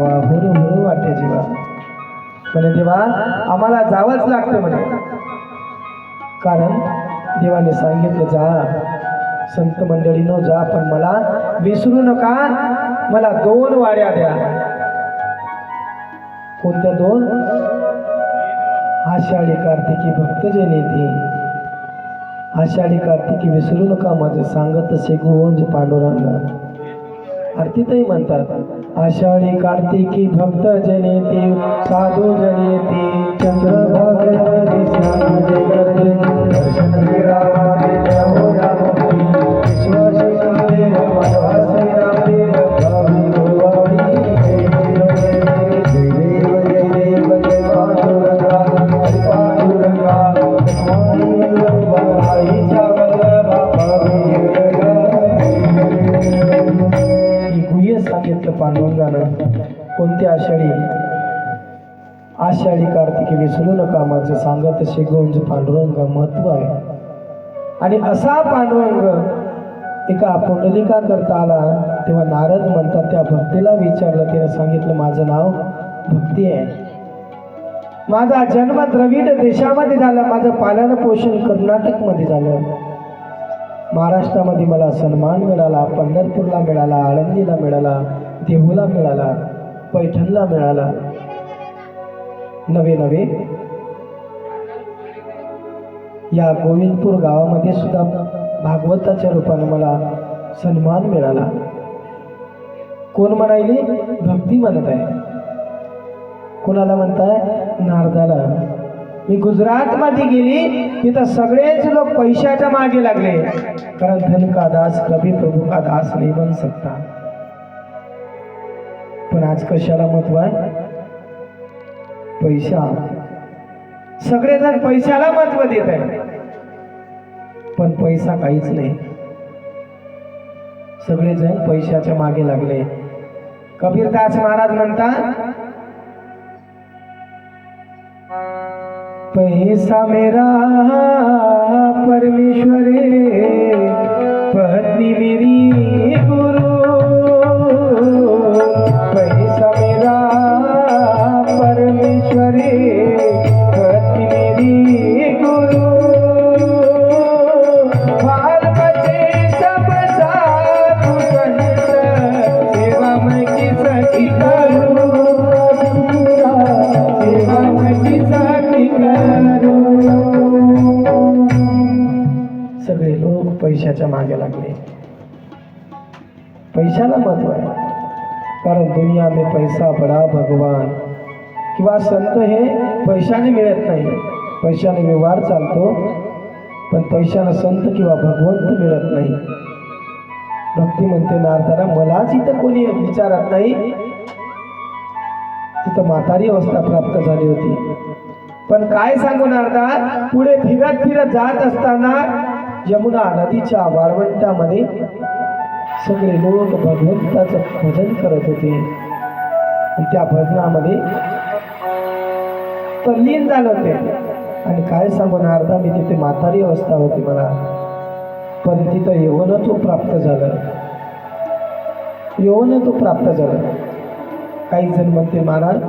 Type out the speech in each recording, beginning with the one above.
गावा हुरू हुरू वाटते जीवा. म्हणे देवा आम्हाला जावंच लागतं म्हणे. कारण देवाने सांगितलं जा संत मंडळीनो जा पण मला विसरू नका. मला दोन वाड्या द्या. कोणत्या दोन? आषाढी कार्तिकी भक्तजन येते आषाढी कार्तिकी विसरू नका माझं सांगत असे गुंज पांडुरंग. आरतीतही म्हणतात आषाढी कार्तिकी भक्त जन येते साधू जन येते चंद्रभागे दर्शन गिरावारे जाओ सांगितलं जाणं. कोणती आषाढी? आषाढी कार्तिकी विसरू नका माझं सांगत शिगोंज पांडुरंग महत्त्व आहे. आणि असा पांडुरंग एका पुंडलिका करता आला तेव्हा नारद म्हणतात त्या भक्तीला विचारलं तिने सांगितलं माझं नाव भक्ती आहे. माझा जन्म द्रविड देशामध्ये झाला माझं पालन पोषण कर्नाटकमध्ये झालं. महाराष्ट्रामध्ये मला सन्मान मिळाला पंढरपूरला मिळाला आळंदीला मिळाला देहूला मिळाला पैठणला मिळाला. नवे नवे. या गोविंदपूर गावामध्ये सुद्धा भागवताच्या रूपाने मला सन्मान मिळाला. कोण म्हणायली? भक्ती म्हणत आहे. कोणाला म्हणताय? नारदाला. मी गुजरातमध्ये गेली तिथं सगळेच लोक पैशाच्या मागे लागले. कारण धन का दास कभी प्रभू का दास नाही बन सकता. पण आज कशाला महत्त्व आहे पैसा. सगळेजण पैशाला महत्त्व देत आहे पण पैसा काहीच नाही. सगळेजण पैशाच्या मागे लागले. कबीरदास महाराज म्हणतात पैसा मेरा परमेश्वरे पैशाच्या मागे लागले. पैशाला महत्त्व आहे. कारण दुनिया में पैसा बडा भगवान. किंवा संत हे पैशाने मिळत नाही. पैशाने व्यवहार चालतो पण पैशानं संत किंवा भगवंत मिळत नाही. भक्ती म्हणते नारदाला मलाच इथं कोणी विचारत नाही. तिथं म्हातारी अवस्था प्राप्त झाली होती. पण काय सांगू नारदा? पुढे फिरत फिरत जात असताना यमुना नदीच्या वाळवंटामध्ये सगळे लोक भगवंताचं भजन करत होते. त्या भजनामध्ये तल्लीन झालं होते. आणि काय सांगून अर्धा मी तिथे म्हातारी अवस्था होती मला पण तिथं यवनत्व प्राप्त झालं. यवनत्व प्राप्त झालं. काही जण म्हणते महाराज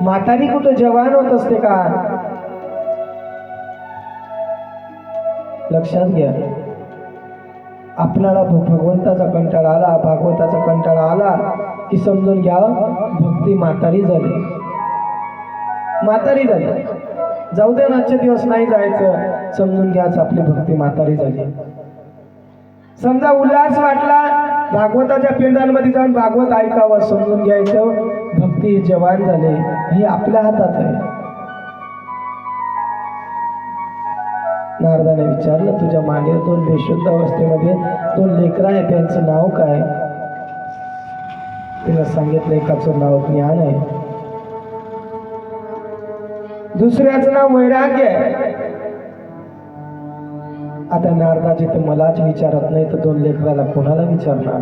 म्हातारी कुठं जवान होत असते का? लक्षात घ्या. आपल्याला भगवंताचा कंटाळा आला भागवताचा कंटाळा आला की समजून घ्या भक्ती म्हातारी झाली. म्हातारी झाली. जाऊ दे ना आजचे दिवस नाही जायचं. समजून घ्याच आपली भक्ती म्हातारी झाली. समजा उल्हास वाटला भागवताच्या पिंडांमध्ये जाऊन भागवत ऐकावं समजून घ्यायचं भक्ती जवान झाले. हे आपल्या हातात आहे. नारदाने विचारलं तुझ्या मागे दोन बेशुद्ध अवस्थेमध्ये दोन लेकरं आहे त्यांचं नाव काय? तिला सांगितलं एकाचं नाव ज्ञान आहे. दुसऱ्याचं नाव वैराग्य आहे. आता नारदाजी तर मलाच विचारत नाही तर दोन लेकराला कोणाला विचारणार?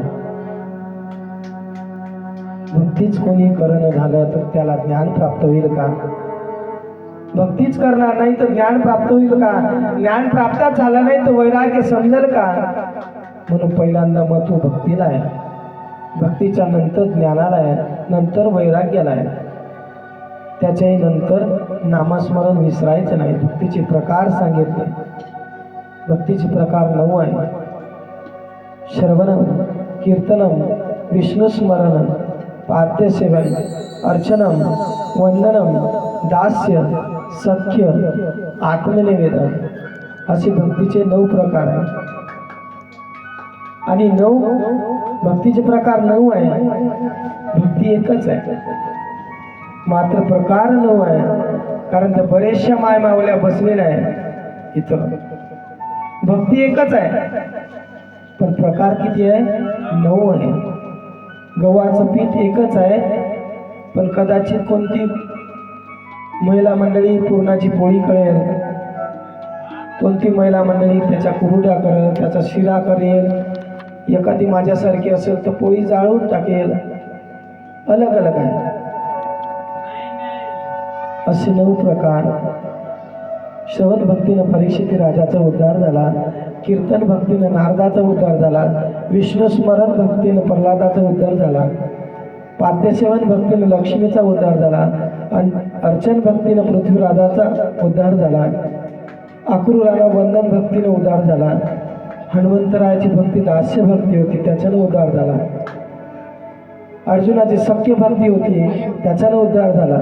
भक्तीच कोणी करणं झालं तर त्याला ज्ञान प्राप्त होईल का? भक्तीच करणार नाही तर ज्ञान प्राप्त होईल का? ज्ञान प्राप्त झालं नाही तर वैराग्य समजेल का? म्हणून पहिल्यांदा महत्त्व हो भक्तीला आहे. भक्तीच्या नंतर ज्ञानाला आहे नंतर वैराग्याला आहे. त्याच्याही नंतर नामस्मरण विसरायचं नाही. भक्तीचे प्रकार सांगितले. भक्तीचे प्रकार नऊ आहे श्रवणम कीर्तनम विष्णुस्मरणम पार्थ्यसेवन अर्चनम वंदनम दास्य सख्य आत्मनिवेदन असे भक्तीचे नऊ प्रकार आहेत. आणि नऊ भक्तीचे प्रकार नऊ आहे भक्ती एकच आहे. मात्र प्रकार नऊ आहे. कारण त्या बरेचशा माय मावल्या बसलेल्या आहे इथं. भक्ती एकच आहे. पण प्रकार किती आहे? नऊ आहे. गव्हाचं पीठ एकच आहे. पण कदाचित कोणती महिला मंडळी पूर्णाची पोळी कळेल कोणती महिला मंडळी त्याच्या कुरुड्या करेल त्याचा शिरा करेल. एखादी माझ्यासारखी असेल तर पोळी जाळून टाकेल. अलग अलग आहे. असे नऊ प्रकार. श्रवण भक्तीनं परीक्षित राजाचा उद्धार झाला. कीर्तन भक्तीनं नारदाचा उद्धार झाला. विष्णू स्मरण भक्तीनं प्रल्हादाचा उद्धार झाला. पाद्यसेवन भक्तीनं लक्ष्मीचा उद्धार झाला आणि अर्चन भक्तीनं पृथ्वीराजाचा उद्धार झाला. अक्रूराला वंदन भक्तीनं उद्धार झाला. हनुमंतरायाची भक्ती दास्य भक्ती होती त्याच्यानं उद्धार झाला. अर्जुनाची सख्य भक्ती होती त्याच्यानं उद्धार झाला.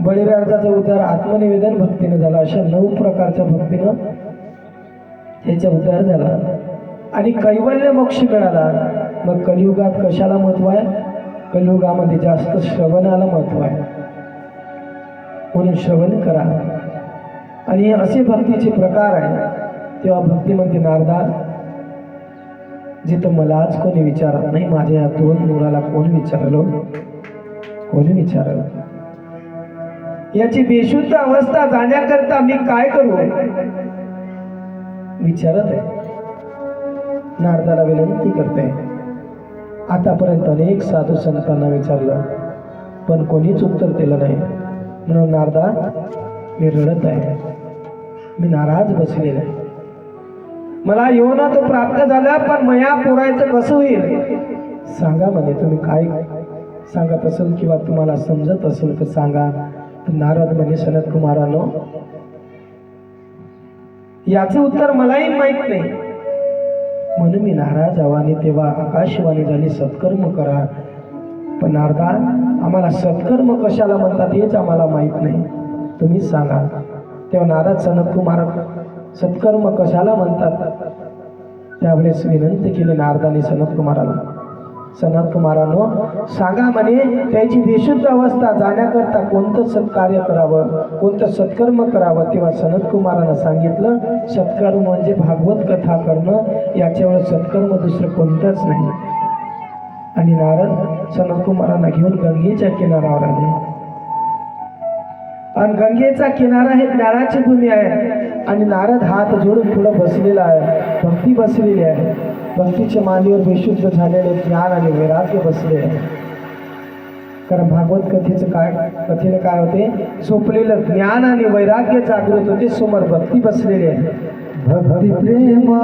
बळीराजाचा उद्धार आत्मनिवेदन भक्तीनं झाला अशा नऊ प्रकारच्या भक्तीनं त्याचा उद्धार झाला. आणि कैवल्य मोक्ष मिळाला. मग कलियुगात कशाला महत्त्व आहे? कलयुगामध्ये जास्त श्रवणाला महत्त्व आहे. म्हणून श्रवण करा. आणि असे भक्तीचे प्रकार आहे तेव्हा भक्तीमध्ये नारदा जिथं मलाच कोणी विचारत नाही माझ्या या दोन मुलाला कोण विचारलो? कोणी विचारलं? याची बेशुद्ध अवस्था जाण्याकरता मी काय करू? विचारत आहे. नारदाला विनंती करते. आतापर्यंत अनेक साधू संतांना विचारलं पण कोणीच उत्तर दिलं नाही. म्हणून नारदा मी रडत आहे. मी नाराज बसलेला आहे. मला योना तो प्राप्त झाला पण मया पुरायचं कसं होईल? सांगा म्हणे तुम्ही काय सांगत असेल किंवा तुम्हाला समजत असेल तर सांगा. तर नारद म्हणे सनत कुमारानो याचं उत्तर मलाही माहीत नाही. म्हणून मी नाराज आवाने आणि तेव्हा आकाशवाणी झाली सत्कर्म करा. पण नारदा आम्हाला सत्कर्म कशाला म्हणतात हेच आम्हाला माहीत नाही. तुम्ही सांगा. तेव्हा नाराज सनत कुमार सत्कर्म कशाला म्हणतात? त्यावेळेस विनंती केली नारदाने सनत कुमाराला. सनत कुमारानो सांगा म्हणे त्याची बेशुद्ध अवस्था जाण्याकरता कोणतं सत्कार्य करावं कोणतं सत्कर्म करावं? तेव्हा सनत कुमारानं सांगितलं सत्कर्म म्हणजे भागवत कथा करणं याच्यावर सत्कर्म दुसरं कोणतंच नाही. आणि नारद सनत कुमारांना घेऊन गंगेच्या किनाऱ्यावर आले. आणि गंगेचा किनारा हे ज्ञानाची भूमी आहे. आणि नारद हात जोडून पुढं बसलेला आहे. भक्ती बसलेली आहे. भक्तीच्या मांडीवर बेशुद्ध झालेले ज्ञान आणि वैराग्य बसले. कारण भागवत कथेचं काय कथेने काय होते? झोपलेलं ज्ञान आणि वैराग्य जागृत होते समोर भक्ती बसलेली आहे. भक्ती प्रेमा